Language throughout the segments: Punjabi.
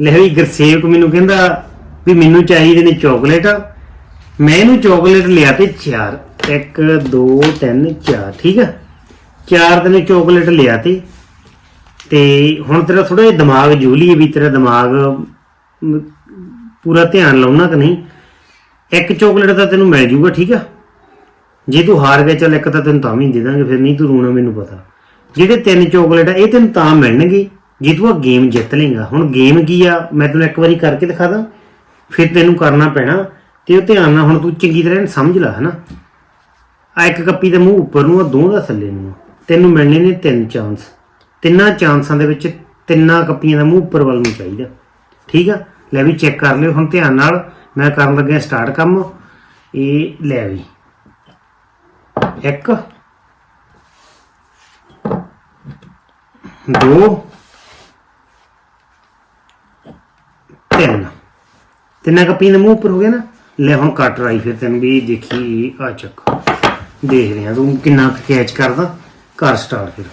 ਲੈ ਵੀ ਗੁਰਸੇਵਕ ਮੈਨੂੰ ਕਹਿੰਦਾ ਵੀ ਮੈਨੂੰ ਚਾਹੀਦੇ ਨੇ ਚਾਕਲੇਟ। ਮੈਂ ਇਹਨੂੰ ਚਾਕਲੇਟ ਲਿਆ ਤੇ ਚਾਰ 1 2 3 4 ਠੀਕ ਆ? ਚਾਰ ਤੈਨੂੰ ਚਾਕਲੇਟ ਲਿਆ ਤੇ। ਤੇ ਹੁਣ ਤੇਰਾ ਥੋੜਾ ਜਿਹਾ ਦਿਮਾਗ ਜੂਲੀ ਹੈ ਵੀ ਤੇਰਾ ਦਿਮਾਗ ਪੂਰਾ ਧਿਆਨ ਲਾਉਣਾ ਕਿ ਨਹੀਂ? ਇੱਕ ਚਾਕਲੇਟ ਤਾਂ ਤੈਨੂੰ ਮਿਲ ਜੂਗਾ, ਠੀਕ ਆ? ਜੇ ਤੂੰ ਹਾਰ ਗਿਆ, ਚੱਲ ਇੱਕ ਤਾਂ ਤੈਨੂੰ ਤਾਂ ਵੀ ਦੇ ਦਾਂਗੇ, ਫਿਰ ਨਹੀਂ ਤੂੰ ਰੋਣਾ, ਮੈਨੂੰ ਪਤਾ। ਜਿਹੜੇ ਤਿੰਨ ਚਾਕਲੇਟ ਆ, ਇਹ ਤੈਨੂੰ ਤਾਂ ਮਿਲਣਗੇ। ਜੇ ਤੂੰ ਆ ਗੇਮ ਜਿੱਤ ਲੇਗਾ ਹੁਣ ਗੇਮ ਕੀ ਆ? ਮੈਂ ਤੈਨੂੰ ਇੱਕ ਵਾਰੀ ਕਰਕੇ ਦਿਖਾ ਦਾਂ, ਫਿਰ ਤੈਨੂੰ ਕਰਨਾ ਪੈਣਾ, ਤੇ ਉਹ ਧਿਆਨ ਨਾਲ ਹੁਣ ਤੂੰ ਚੰਗੀ ਤਰ੍ਹਾਂ ਇਹਨੂੰ ਸਮਝ ਲੈ, ਹਨਾ? ਆ ਇੱਕ ਕੱਪੀ ਦਾ ਮੂੰਹ ਉੱਪਰ ਨੂੰ ਆ ਦੋ ਦਾ ਥੱਲੇ ਨੂੰ। ਤੈਨੂੰ ਮਿਲਣੇ ਨੇ ਤਿੰਨ ਚਾਂਸ ਤਿੰਨਾਂ ਚਾਂਸਾਂ ਦੇ ਵਿੱਚ ਤਿੰਨਾਂ ਕੱਪੀਆਂ ਦਾ ਮੂੰਹ ਉੱਪਰ ਵੱਲ ਨੂੰ ਚਾਹੀਦਾ। ਠੀਕ ਆ? ਲੈ ਵੀ ਚੈੱਕ ਕਰ ਲਿਓ, ਹੁਣ ਧਿਆਨ ਨਾਲ ਮੈਂ ਕਰਨ ਲੱਗਿਆ ਸਟਾਰਟ ਕੰਮ। ਇਹ ਲੈ ਵੀ। ਇੱਕ, ਦੋ ਤਿੰਨ। ਤਿੰਨਾਂ ਕੱਪੀਆਂ ਦਾ ਮੂੰਹ ਉੱਪਰ ਹੋ ਗਿਆ ਨਾ, ਲੈ ਹੁਣ ਕੱਟ ਰਾਈ ਫਿਰ ਤੈਨੂੰ ਵੀ ਦੇਖੀ, ਆ ਚੱਕ। ਦੇਖਦੇ ਆ ਤੂੰ ਕਿੰਨਾ ਕੈਚ ਕਰਦਾ। ਕਰ ਸਟਾਰਟ ਫਿਰ।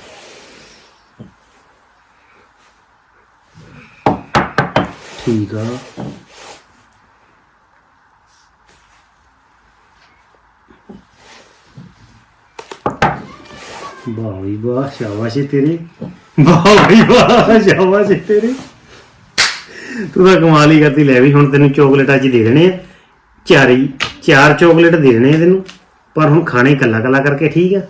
ਠੀਕ ਆ। ਵਾਹ ਵੀ ਵਾਹ, ਸ਼ਾਬਾਸ਼ ਏ ਤੇਰੇ। ਵਾਹ ਵੀ ਵਾਹ, ਸ਼ਾਬਾਸ਼ ਏ ਤੇਰੇ। ਤੂੰ ਤਾਂ ਕਮਾਲ ਹੀ ਕਰਤੀ ਲੈ ਵੀ ਹੁਣ ਤੈਨੂੰ ਚਾਕਲੇਟ ਅੱਜ ਦੇ ਦੇਣੇ ਆ। ਚਾਰ ਹੀ, ਚਾਰ ਚੋਕਲੇਟ ਦੇ ਦੇਣੇ ਆ ਤੈਨੂੰ। ਪਰ ਹੁਣ ਖਾਣੇ ਕੱਲਾ ਕੱਲਾ ਕਰਕੇ ਠੀਕ ਆ।